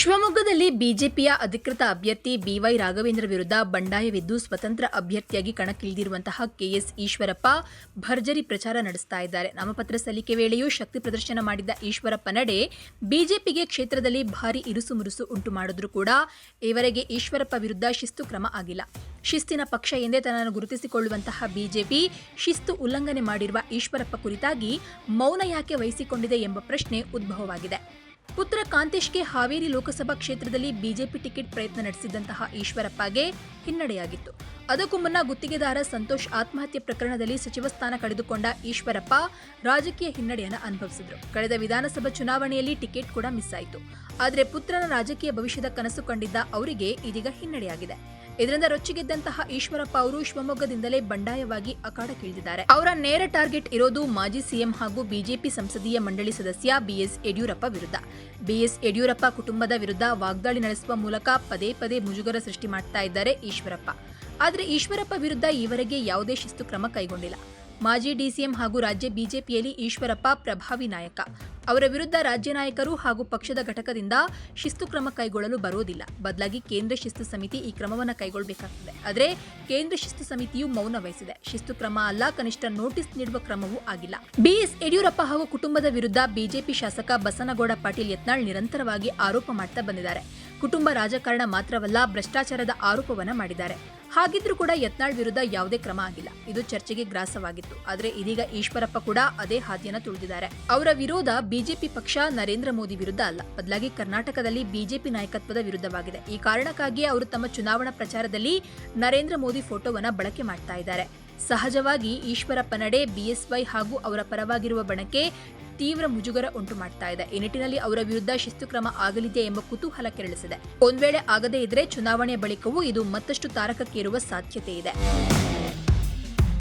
ಶಿವಮೊಗ್ಗದಲ್ಲಿ ಬಿಜೆಪಿಯ ಅಧಿಕೃತ ಅಭ್ಯರ್ಥಿ ಬಿವೈ ರಾಘವೇಂದ್ರ ವಿರುದ್ಧ ಬಂಡಾಯವಿದ್ದು ಸ್ವತಂತ್ರ ಅಭ್ಯರ್ಥಿಯಾಗಿ ಕಣಕ್ಕಿಳಿದಿರುವಂತಹ ಕೆಎಸ್ ಈಶ್ವರಪ್ಪ ಭರ್ಜರಿ ಪ್ರಚಾರ ನಡೆಸ್ತಾ ಇದ್ದಾರೆ. ನಾಮಪತ್ರ ಸಲ್ಲಿಕೆ ವೇಳೆಯೂ ಶಕ್ತಿ ಪ್ರದರ್ಶನ ಮಾಡಿದ್ದ ಈಶ್ವರಪ್ಪ ನಡೆ ಬಿಜೆಪಿಗೆ ಕ್ಷೇತ್ರದಲ್ಲಿ ಭಾರಿ ಇರುಸುಮುರುಸು ಉಂಟು ಮಾಡಿದ್ರೂ ಕೂಡ ಈವರೆಗೆ ಈಶ್ವರಪ್ಪ ವಿರುದ್ಧ ಶಿಸ್ತು ಕ್ರಮ ಆಗಿಲ್ಲ. ಶಿಸ್ತಿನ ಪಕ್ಷ ಎಂದೇ ತನ್ನನ್ನು ಗುರುತಿಸಿಕೊಳ್ಳುವಂತಹ ಬಿಜೆಪಿ ಶಿಸ್ತು ಉಲ್ಲಂಘನೆ ಮಾಡಿರುವ ಈಶ್ವರಪ್ಪ ಕುರಿತಾಗಿ ಮೌನ ಯಾಕೆ ವಹಿಸಿಕೊಂಡಿದೆ ಎಂಬ ಪ್ರಶ್ನೆ ಉದ್ಭವವಾಗಿದೆ. ಪುತ್ರ ಕಾಂತೇಶ್ಗೆ ಹಾವೇರಿ ಲೋಕಸಭಾ ಕ್ಷೇತ್ರದಲ್ಲಿ ಬಿಜೆಪಿ ಟಿಕೆಟ್ ಪ್ರಯತ್ನ ನಡೆಸಿದಂತಹ ಈಶ್ವರಪ್ಪಗೆ ಹಿನ್ನಡೆಯಾಗಿತ್ತು. ಅದಕ್ಕೂ ಮುನ್ನ ಗುತ್ತಿಗೆದಾರ ಸಂತೋಷ್ ಆತ್ಮಹತ್ಯೆ ಪ್ರಕರಣದಲ್ಲಿ ಸಚಿವ ಸ್ಥಾನ ಕಳೆದುಕೊಂಡ ಈಶ್ವರಪ್ಪ ರಾಜಕೀಯ ಹಿನ್ನಡೆಯನ್ನು ಅನುಭವಿಸಿದರು. ಕಳೆದ ವಿಧಾನಸಭಾ ಚುನಾವಣೆಯಲ್ಲಿ ಟಿಕೆಟ್ ಕೂಡ ಮಿಸ್ ಆಯಿತು. ಆದರೆ ಪುತ್ರನ ರಾಜಕೀಯ ಭವಿಷ್ಯದ ಕನಸು ಕಂಡಿದ್ದ ಅವರಿಗೆ ಇದೀಗ ಹಿನ್ನಡೆಯಾಗಿದೆ. ಇದರಿಂದ ರೊಚ್ಚಿಗೆದ್ದಂತಹ ಈಶ್ವರಪ್ಪ ಅವರು ಶಿವಮೊಗ್ಗದಿಂದಲೇ ಬಂಡಾಯವಾಗಿ ಅಖಾಡಕ್ಕಿಳಿದಿದ್ದಾರೆ ಅವರ ನೇರ ಟಾರ್ಗೆಟ್ ಇರೋದು ಮಾಜಿ ಸಿಎಂ ಹಾಗೂ ಬಿಜೆಪಿ ಸಂಸದೀಯ ಮಂಡಳಿ ಸದಸ್ಯ ಬಿಎಸ್ ಯಡಿಯೂರಪ್ಪ ವಿರುದ್ಧ. ಬಿಎಸ್ ಯಡಿಯೂರಪ್ಪ ಕುಟುಂಬದ ವಿರುದ್ಧ ವಾಗ್ದಾಳಿ ನಡೆಸುವ ಮೂಲಕ ಪದೇ ಪದೇ ಮುಜುಗರ ಸೃಷ್ಟಿ ಮಾಡ್ತಾ ಇದ್ದಾರೆ ಈಶ್ವರಪ್ಪ. ಆದರೆ ಈಶ್ವರಪ್ಪ ವಿರುದ್ಧ ಈವರೆಗೆ ಯಾವುದೇ ಶಿಸ್ತು ಕ್ರಮ ಕೈಗೊಂಡಿಲ್ಲ. ಮಾಜಿ ಡಿಸಿಎಂ ಹಾಗೂ ರಾಜ್ಯ ಬಿಜೆಪಿಯಲ್ಲಿ ಈಶ್ವರಪ್ಪ ಪ್ರಭಾವಿ ನಾಯಕ. ಅವರ ವಿರುದ್ಧ ರಾಜ್ಯ ನಾಯಕರು ಹಾಗೂ ಪಕ್ಷದ ಘಟಕದಿಂದ ಶಿಸ್ತು ಕ್ರಮ ಕೈಗೊಳ್ಳಲು ಬರೋದಿಲ್ಲ ಬದಲಾಗಿ ಕೇಂದ್ರ ಶಿಸ್ತು ಸಮಿತಿ ಈ ಕ್ರಮವನ್ನು ಕೈಗೊಳ್ಳಬೇಕಾಗ್ತದೆ ಆದರೆ ಕೇಂದ್ರ ಶಿಸ್ತು ಸಮಿತಿಯು ಮೌನ ವಹಿಸಿದೆ. ಶಿಸ್ತು ಕ್ರಮ ಅಲ್ಲ, ಕನಿಷ್ಠ ನೋಟಿಸ್ ನೀಡುವ ಕ್ರಮವೂ ಆಗಿಲ್ಲ. ಬಿಎಸ್ ಯಡಿಯೂರಪ್ಪ ಹಾಗೂ ಕುಟುಂಬದ ವಿರುದ್ಧ ಬಿಜೆಪಿ ಶಾಸಕ ಬಸನಗೌಡ ಪಾಟೀಲ್ ಯತ್ನಾಳ್ ನಿರಂತರವಾಗಿ ಆರೋಪ ಮಾಡ್ತಾ ಬಂದಿದ್ದಾರೆ. ಕುಟುಂಬ ರಾಜಕಾರಣ ಮಾತ್ರವಲ್ಲ, ಭ್ರಷ್ಟಾಚಾರದ ಆರೋಪವನ್ನ ಮಾಡಿದ್ದಾರೆ. ಹಾಗಿದ್ರೂ ಕೂಡ ಯತ್ನಾಳ್ ವಿರುದ್ಧ ಯಾವುದೇ ಕ್ರಮ ಆಗಿಲ್ಲ. ಇದು ಚರ್ಚೆಗೆ ಗ್ರಾಸವಾಗಿತ್ತು. ಆದರೆ ಇದೀಗ ಈಶ್ವರಪ್ಪ ಕೂಡ ಅದೇ ಹಾದಿಯನ್ನು ತುಳಿದಿದ್ದಾರೆ. ಅವರ ವಿರೋಧ ಬಿಜೆಪಿ ಪಕ್ಷ ನರೇಂದ್ರ ಮೋದಿ ವಿರುದ್ಧ ಅಲ್ಲ. ಬದಲಾಗಿ ಕರ್ನಾಟಕದಲ್ಲಿ ಬಿಜೆಪಿ ನಾಯಕತ್ವದ ವಿರುದ್ಧವಾಗಿದೆ. ಈ ಕಾರಣಕ್ಕಾಗಿಯೇ ಅವರು ತಮ್ಮ ಚುನಾವಣಾ ಪ್ರಚಾರದಲ್ಲಿ ನರೇಂದ್ರ ಮೋದಿ ಫೋಟೋವನ್ನ ಬಳಕೆ ಮಾಡ್ತಾ ಇದ್ದಾರೆ. ಸಹಜವಾಗಿ ಈಶ್ವರಪ್ಪ ನಡೆ ಬಿಎಸ್ವೈ ಹಾಗೂ ಅವರ ಪರವಾಗಿರುವ ಬಣಕ್ಕೆ ತೀವ್ರ ಮುಜುಗರ ಉಂಟು ಮಾಡ್ತಾ ಇದೆ. ಈ ನಿಟ್ಟಿನಲ್ಲಿ ಅವರ ವಿರುದ್ಧ ಶಿಸ್ತು ಕ್ರಮ ಆಗಲಿದೆ ಎಂಬ ಕುತೂಹಲ ಕೆರಳಿಸಿದೆ. ಒಂದ್ ವೇಳೆ ಆಗದೇ ಇದ್ರೆ ಚುನಾವಣೆ ಬಳಿಕವೂ ಇದು ಮತ್ತಷ್ಟು ತಾರಕಕ್ಕೇರುವ ಸಾಧ್ಯತೆ ಇದೆ.